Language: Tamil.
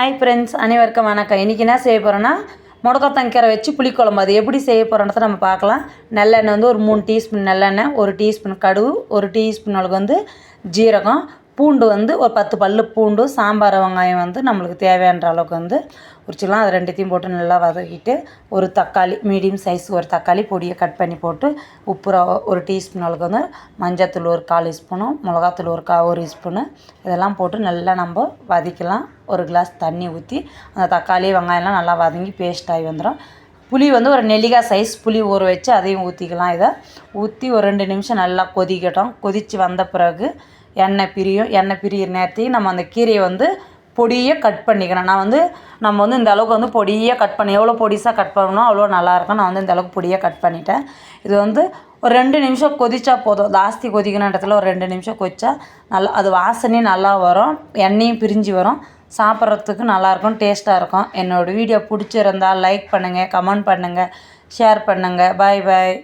ஹாய் ஃப்ரெண்ட்ஸ் அனைவருக்கும் வணக்கம். இன்றைக்கி என்ன செய்ய போகிறோன்னா முடக்கத்தங்கீரை வச்சு புளிக்குழம்பு. அது எப்படி செய்ய போகிறோன்றத நம்ம பார்க்கலாம். நல்லெண்ணெய் வந்து ஒரு மூணு டீஸ்பூன் நல்லெண்ணெய் ஒரு டீஸ்பூன் கடுகு ஒரு டீஸ்பூன் அளவுக்கு வந்து ஜீரகம் பூண்டு வந்து ஒரு பத்து பல்லு பூண்டு சாம்பார் வெங்காயம் வந்து நம்மளுக்கு தேவையான அளவுக்கு வந்து உரிச்சிக்கலாம் அது ரெண்டுத்தையும் போட்டு நல்லா வதக்கிட்டு ஒரு தக்காளி மீடியம் சைஸ் ஒரு தக்காளி பொடியை கட் பண்ணி போட்டு உப்பு ஒரு டீஸ்பூன் அளவுக்கு வந்து மஞ்சத்தூள் ஒரு கால் ஸ்பூனும் மிளகாத்தூள் ஒரு கா ஒரு ஸ்பூனு இதெல்லாம் போட்டு நல்லா நம்ம வதக்கலாம் ஒரு கிளாஸ் தண்ணி ஊற்றி அந்த தக்காளி வெங்காயம்லாம் நல்லா வதங்கி பேஸ்ட் ஆகி வந்துடும் புளி வந்து ஒரு நெல்லிக்காய் சைஸ் புளி ஊற வச்சு அதையும் ஊற்றிக்கலாம் இதை ஊற்றி ஒரு ரெண்டு நிமிஷம் நல்லா கொதிக்கட்டும். கொதித்து வந்த பிறகு எண்ணெய் பிரியும் எண்ணெய் பிரியிற நேரத்தையும் நம்ம அந்த கீரையை வந்து பொடியை கட் பண்ணிக்கணும். நான் வந்து நம்ம வந்து இந்த அளவுக்கு வந்து பொடியாக கட் பண்ணி எவ்வளோ பொடிசாக கட் பண்ணணும் அவ்வளோ நல்லாயிருக்கும் நான் வந்து இந்த அளவுக்கு பொடியாக கட் பண்ணிட்டேன். இது வந்து ஒரு ரெண்டு நிமிஷம் கொதிச்சா போதும். ஜாஸ்தி கொதிக்கணுன்றதுல ஒரு ரெண்டு நிமிஷம் கொதிச்சா நல்லா அது வாசனையும் நல்லா வரும். எண்ணெயும் பிரிஞ்சு வரும். சாப்பிட்றதுக்கு நல்லாயிருக்கும் டேஸ்ட்டாக இருக்கும். என்னோடய வீடியோ பிடிச்சிருந்தா லைக் பண்ணுங்கள் கமெண்ட் பண்ணுங்கள் ஷேர் பண்ணுங்கள் பாய் பாய்